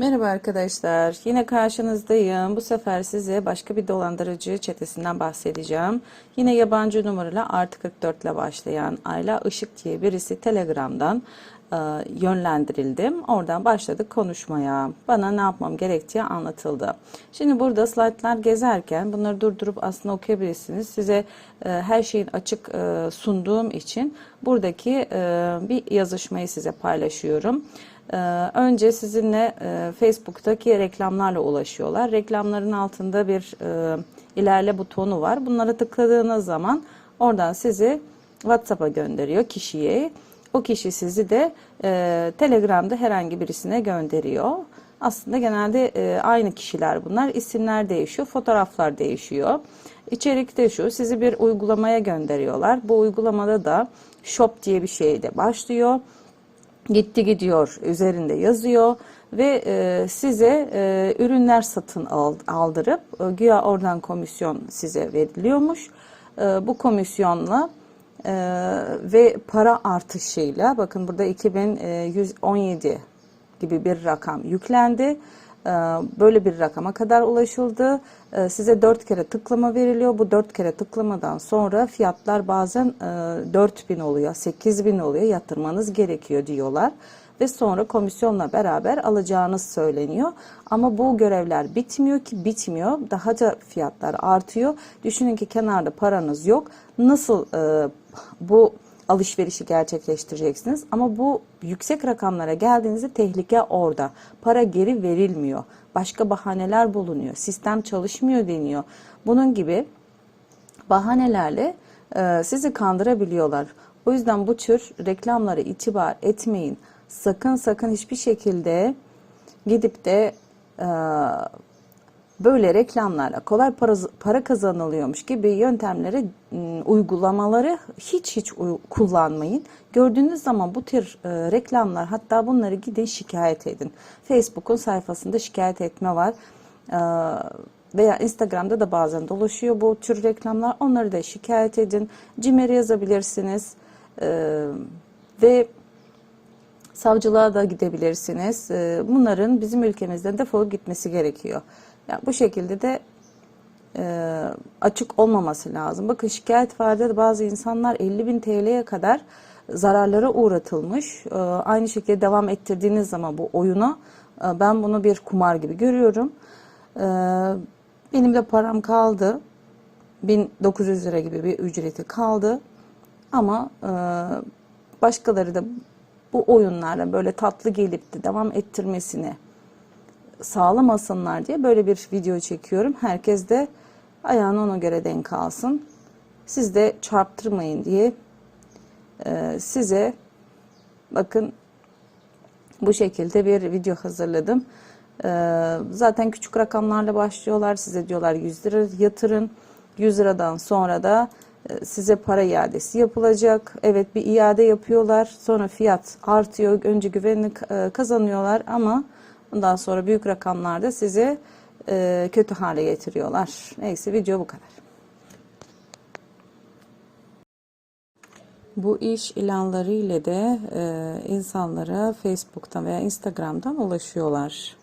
Merhaba arkadaşlar. Yine karşınızdayım. Bu sefer size başka bir dolandırıcı çetesinden bahsedeceğim. Yine yabancı numaralı artı 44 ile başlayan Ayla Işık diye birisi Telegram'dan e, yönlendirildim. Oradan başladık konuşmaya. Bana ne yapmam gerektiği anlatıldı. Şimdi burada slaytlar gezerken bunları durdurup aslında okuyabilirsiniz. Size e, her şeyin açık e, sunduğum için buradaki e, bir yazışmayı size paylaşıyorum. Ee, önce sizinle e, Facebook'taki reklamlarla ulaşıyorlar. Reklamların altında bir e, ilerle butonu var. Bunlara tıkladığınız zaman oradan sizi WhatsApp'a gönderiyor kişiye. O kişi sizi de e, Telegram'da herhangi birisine gönderiyor. Aslında genelde aynı kişiler bunlar. İsimler değişiyor, fotoğraflar değişiyor. İçerik de şu, sizi bir uygulamaya gönderiyorlar. Bu uygulamada da Shop diye bir şey de başlıyor gitti gidiyor üzerinde yazıyor ve e, size e, ürünler satın al, aldırıp e, güya oradan komisyon size veriliyormuş. E, bu komisyonla e, ve para artışıyla bakın burada 2117 gibi bir rakam yüklendi. Ee, Böyle bir rakama kadar ulaşıldı. Ee, Size 4 kere tıklama veriliyor. Bu 4 kere tıklamadan sonra fiyatlar bazen 4000 oluyor, 8000 oluyor. Yatırmanız gerekiyor diyorlar. Ve sonra komisyonla beraber alacağınız söyleniyor. Ama bu görevler bitmiyor ki bitmiyor. Daha da fiyatlar artıyor. Düşünün ki kenarda paranız yok. Nasıl e, bu alışverişi gerçekleştireceksiniz. Ama bu yüksek rakamlara geldiğinizde tehlike orada. Para geri verilmiyor. Başka bahaneler bulunuyor. Sistem çalışmıyor deniyor. Bunun gibi bahanelerle e, sizi kandırabiliyorlar. O yüzden bu tür reklamlara itibar etmeyin. Sakın sakın hiçbir şekilde gidip de e, böyle reklamlarla kolay para, para kazanılıyormuş gibi yöntemleri, ım, uygulamaları hiç hiç kullanmayın. Gördüğünüz zaman bu tür e, reklamlar hatta bunları gidin şikayet edin. Facebook'un sayfasında şikayet etme var. Veya Instagram'da da bazen dolaşıyor bu tür reklamlar. Onları da şikayet edin. Cimer'e yazabilirsiniz. Ve savcılığa da gidebilirsiniz. Bunların bizim ülkemizden defolup gitmesi gerekiyor. Ya bu şekilde de e, açık olmaması lazım. Bakın şikayet vardı da bazı insanlar 50 bin TL'ye kadar zararlara uğratılmış. Ee, Aynı şekilde devam ettirdiğiniz zaman bu oyuna e, ben bunu bir kumar gibi görüyorum. Ee, Benim de param kaldı. 1900 lira gibi bir ücreti kaldı. Ama e, başkaları da bu oyunlarla böyle tatlı gelip de devam ettirmesini sağlamasınlar diye böyle bir video çekiyorum. Herkes de ayağını ona göre denk alsın. Siz de çarptırmayın diye e, size bakın bu şekilde bir video hazırladım. E, zaten küçük rakamlarla başlıyorlar. Size diyorlar 100 lira yatırın. 100 liradan sonra da e, size para iadesi yapılacak. Evet bir iade yapıyorlar. Sonra fiyat artıyor. Önce güvenini e, kazanıyorlar ama ondan sonra büyük rakamlarda sizi e, kötü hale getiriyorlar. Neyse video bu kadar. Bu iş ilanları ile de e, insanlara Facebook'tan veya Instagram'dan ulaşıyorlar.